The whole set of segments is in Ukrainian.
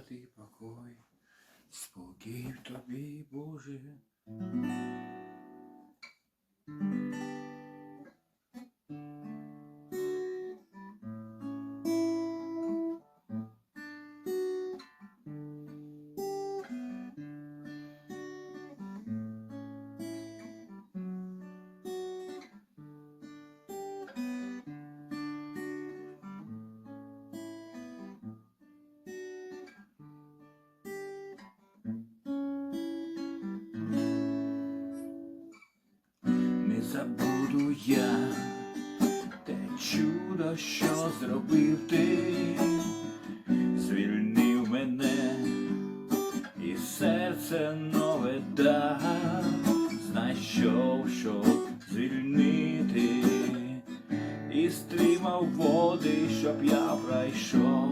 святий покой, спокій тобі, Боже. забуду я те чудо, що зробив ти, звільнив мене і серце нове дав, знайшов, щоб звільнити, і стримав води, щоб я пройшов.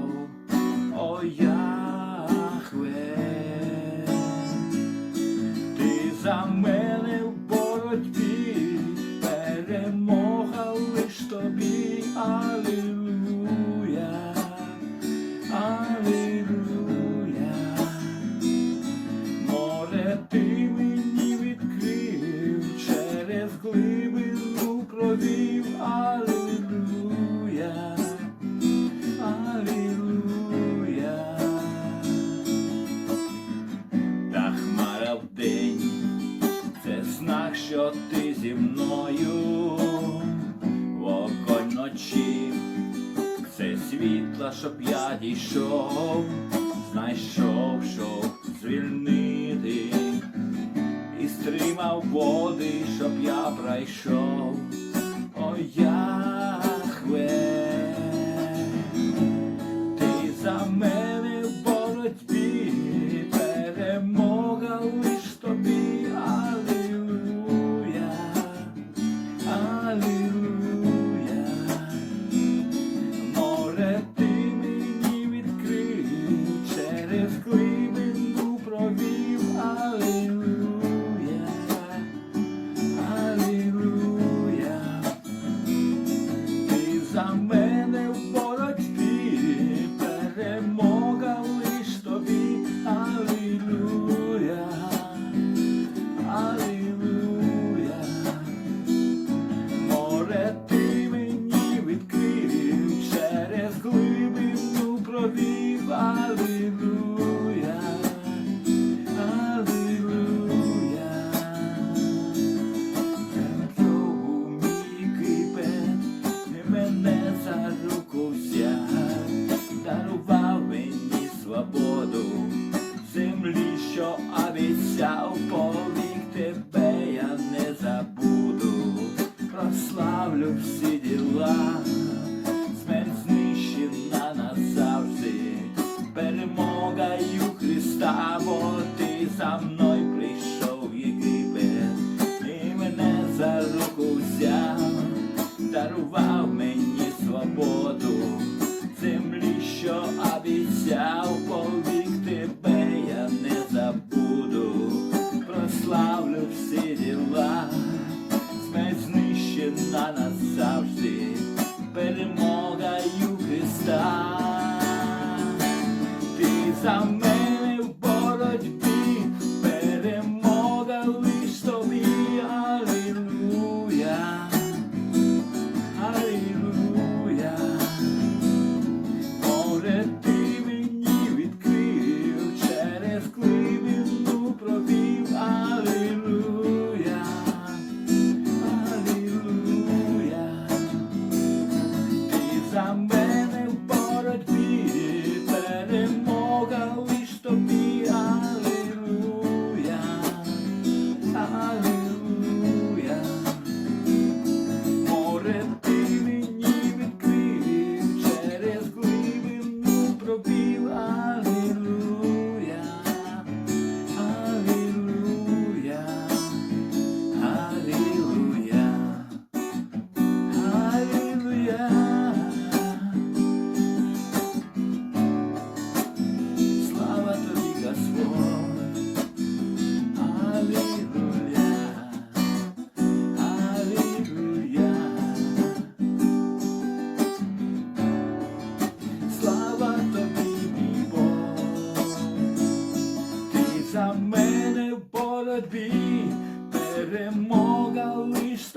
Алілюя, море ти мені відкрив через глибину провів, Алілюя, Алілюя. Та хмара в день, це знак, що ти зі мною, вогонь ночі світла, щоб я дійшов, знайшов, щоб звільнити, і стримав води, щоб я пройшов. está. Desam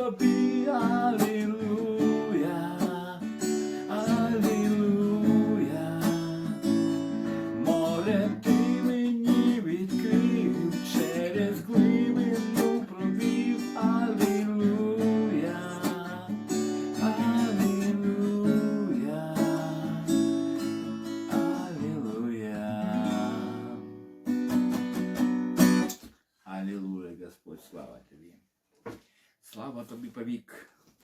тобі, Алілуя, Алілуя, море ти мені відкрив, через глибину провів, Алілуя, Алілуя, Алілуя. Алілуя, Господь, слава тобі. Слава тобі повік.